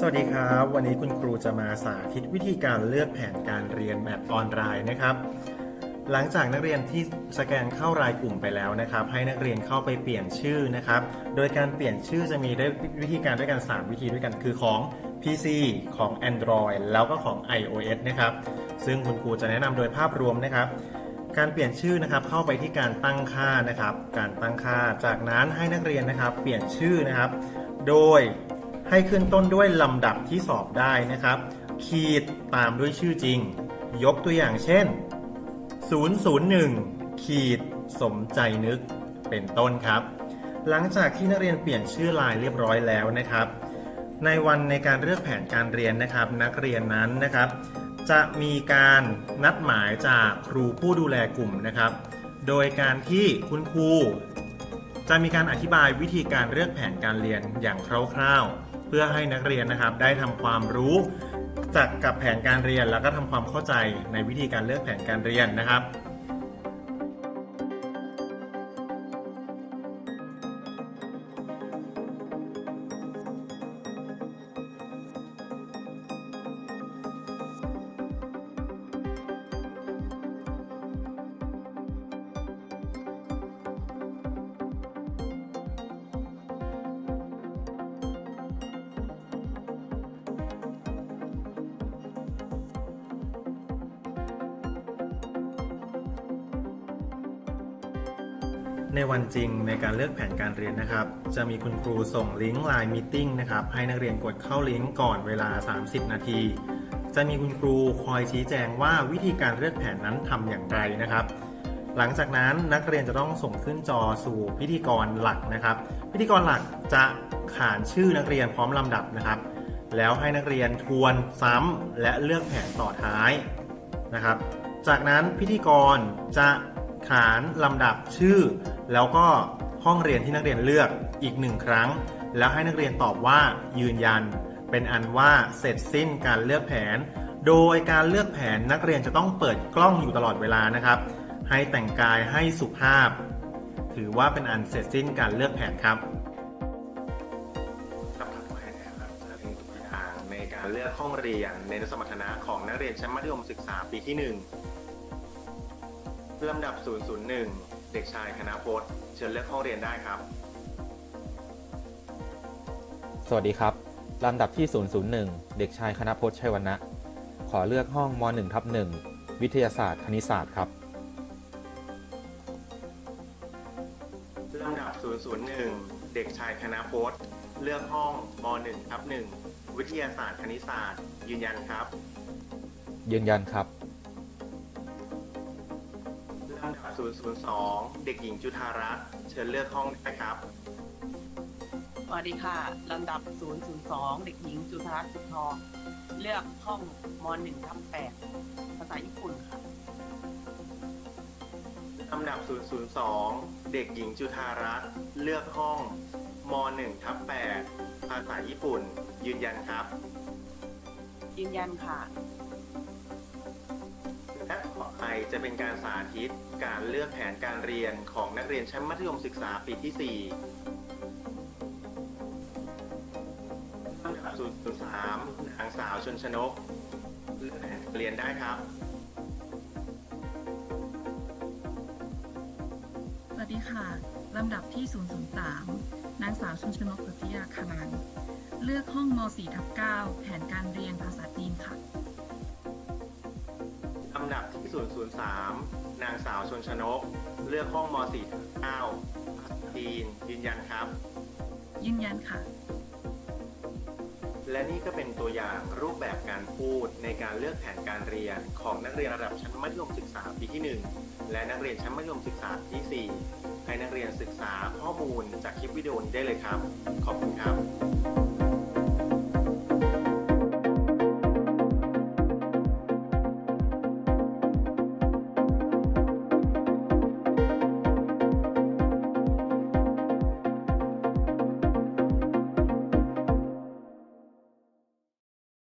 สวัสดีครับ วันนี้คุณครูจะมาสาธิตวิธีการเลือกแผนการเรียนแบบออนไลน์นะครับ หลังจากนักเรียนที่สแกนเข้ารายกลุ่มไปแล้วนะครับ ให้นักเรียนเข้าไปเปลี่ยนชื่อนะครับ โดยการเปลี่ยนชื่อจะมีได้วิธีการด้วยกัน 3 วิธีด้วยกันคือของ PC ของ Android แล้วก็ของ iOS นะครับ ซึ่งคุณครูจะแนะนำโดยภาพรวมนะครับการเปลี่ยนชื่อนะครับเข้าไปที่การตั้งค่านะครับ การตั้งค่าจากนั้นให้นักเรียนนะครับ เปลี่ยนชื่อนะครับ โดย ให้ขึ้นต้นด้วยลำดับที่สอบได้นะครับ ขีดตามด้วยชื่อจริง ยกตัวอย่างเช่น 001 ขีดสมใจนึกเป็นต้นครับ หลังจากที่นักเรียนเปลี่ยนชื่อลายเรียบร้อยแล้วนะครับ ในวันในการเลือกแผนการเรียนนะครับ นักเรียนนั้นนะครับ จะมีการนัดหมายจากครูผู้ดูแลกลุ่มนะครับ โดยการที่คุณครูจะมีการอธิบายวิธีการเลือกแผนการเรียนอย่างคร่าวๆ เพื่อให้นักเรียนนะครับได้ทำความรู้จากกับแผนการเรียน แล้วก็ทำความเข้าใจในวิธีการเลือกแผนการเรียนนะครับ ในวันจริงในการเลือกแผนการเรียนนะครับ จะมีคุณครูส่งลิงก์ Line Meeting นะครับให้นักเรียนกดเข้าลิงก์ก่อนเวลา 30 นาที จะมีคุณครูคอยชี้แจงว่าวิธีการเลือกแผนนั้นทำอย่างไรนะครับ หลังจากนั้นนักเรียนจะต้องส่งขึ้นจอสู่พิธีกรหลักนะครับ พิธีกรหลักจะขานชื่อนักเรียนพร้อมลำดับนะครับ แล้วให้นักเรียนทวนซ้ำและเลือกแผนต่อท้ายนะครับ จากนั้นพิธีกรจะขานลำดับชื่อ แล้วก็ห้องเรียนที่นักเรียนเลือกอีกหนึ่งครั้ง แล้วให้นักเรียนตอบว่ายืนยัน เป็นอันว่าเสร็จสิ้นการเลือกแผน โดยการเลือกแผนนักเรียนจะต้องเปิดกล้องอยู่ตลอดเวลานะครับ ให้แต่งกายให้สุภาพ ถือว่าเป็นอันเสร็จสิ้นการเลือกแผนครับคำถามแรกนะครับจะเป็นตัวอย่างในการเลือกห้องเรียนในสมรรถนะของนักเรียนชั้นมัธยมศึกษาปีที่ 1ลำดับ 001 เด็กชายคณะพจน์เชิญเลือกห้องเรียนได้ครับ สวัสดีครับ ลำดับที่ 001 เด็กชายคณะพจน์ชัยวรรณะ ขอเลือกห้องม 1 ทับ1วิทยาศาสตร์คณิตศาสตร์ครับ ลำดับ 001 เด็กชายคณะพจน์เลือกห้องม 1 ทับ1วิทยาศาสตร์คณิตศาสตร์ ยืนยันครับ ยืนยันครับ 002 เด็กหญิงจุธารัตน์เชิญเลือกห้องได้ครับ สวัสดีค่ะ ลำดับ 002 เด็กหญิงจุธารัตน์สุทอง เลือกห้องม .1 ทับ8ภาษาญี่ปุ่นค่ะ ลำดับ 002 เด็กหญิงจุธารัตน์เลือกห้องม 1 ทับ8ภาษาญี่ปุ่น ยืนยันครับ ยืนยันค่ะและต่อไป จะเป็นการสาธิต การเลือกแผนการเรียนของนักเรียนชั้นมัธยมศึกษาปีที่4ลำดับ003นางสาวชนชนกเลือกแผนการเรียนได้ครับ สวัสดีค่ะ ลำดับที่ 003 นางสาวชนชนกสุทธิยาคารเลือกห้องม .4 ทับ9แผนการเรียนภาษาจีนค่ะ 003 นางสาวชนชนก เลือกห้องม .4 ทับ9ภาษาจีนยืนยันครับ ยืนยันค่ะ และนี่ก็เป็นตัวอย่างรูปแบบการพูดในการเลือกแผนการเรียนของนักเรียนระดับชั้นมัธยมศึกษาปีที่ 1 และนักเรียนชั้นมัธยมศึกษาปีที่ 4 ให้นักเรียนศึกษาข้อมูลจากคลิปวิดีโอนี้ได้เลยครับ ขอบคุณครับ